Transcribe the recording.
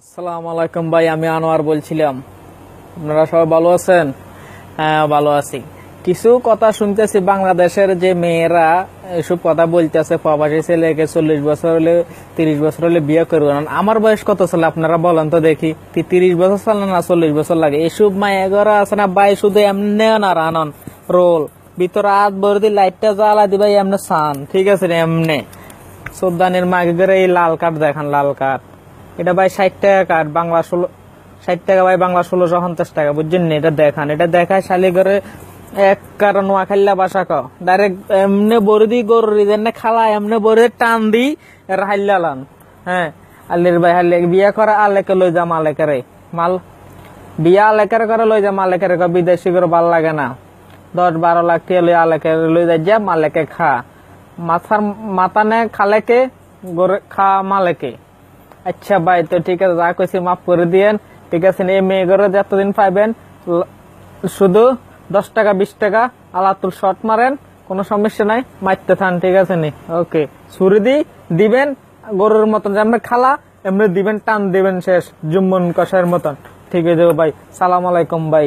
আসসালামু আলাইকুম ভাই, আমি আনোয়ার বলছিলাম। আপনারা সবাই ভালো আছেন? হ্যাঁ ভালো আছি। কিছু কথা শুনতেছি, বাংলাদেশের যে মেয়েরা এসব কথা বলতেছে, প্রবাসী ছেলেকে চল্লিশ বছর হলে, তিরিশ বছর হলে বিয়ে করবে না। আমার বয়স কত ছিল, আপনারা বলেন তো দেখি। তিরিশ বছর চলে না, চল্লিশ বছর লাগে? এসব মায়া ঘরে আছে না ভাই, শুধু এমনি না রানন রোল। ভিতরে হাত ভরে লাইটটা জ্বালা দিবা, এমনি সান ঠিক আছে এমনি। সুদানের মাগে করে এই লাল কাঠ দেখান, লাল কাঠ এটা ভাই ষাট টাকা কাঠ বাংলা ষোলো ষাট টাকা ভাই বাংলা ষোলোশো পঞ্চাশ টাকা, বুঝছেন এটা দেখান। এটা দেখায় শালি করে এক কারণ নোয়াখাল্লা বাসা ক ডাইরেক্ট এমনি বরদি গরুর যেন খালা, এমনি বরদি টান দি হাইলালান হ্যাঁ? আল্লির ভাই হাল্লে বিয়া করা আলেকে লই যা মালেকে রে। মাল বিয়া আলেকার করে লই যা মালেকের ক বিদেশি করে ভালো লাগে না। দশ বারো লাখ টাকা লই আলেকে লই যা যা মালেকে খা। মাথার মাথা নে খালেকে, গরে খা মালেকে। আচ্ছা ভাই, তো ঠিক আছে, যা কইছি মাফ করে দিয়েন। ঠিক আছে, এই মেয়েগুলো যতদিন পাইবেন শুধু দশ টাকা, বিশ টাকা, আলাতুল শট মারেন, কোনো সমস্যা নাই, মারতে থান, ঠিক আছে নি? ওকে, ছুরি দি, দিবেন, গরুর মতন যেমন খালা, এমনি দিবেন, টান দিবেন শেষ, জুম্মন কষার মতন। ঠিক আছে ভাই, সালাম আলাইকুম ভাই।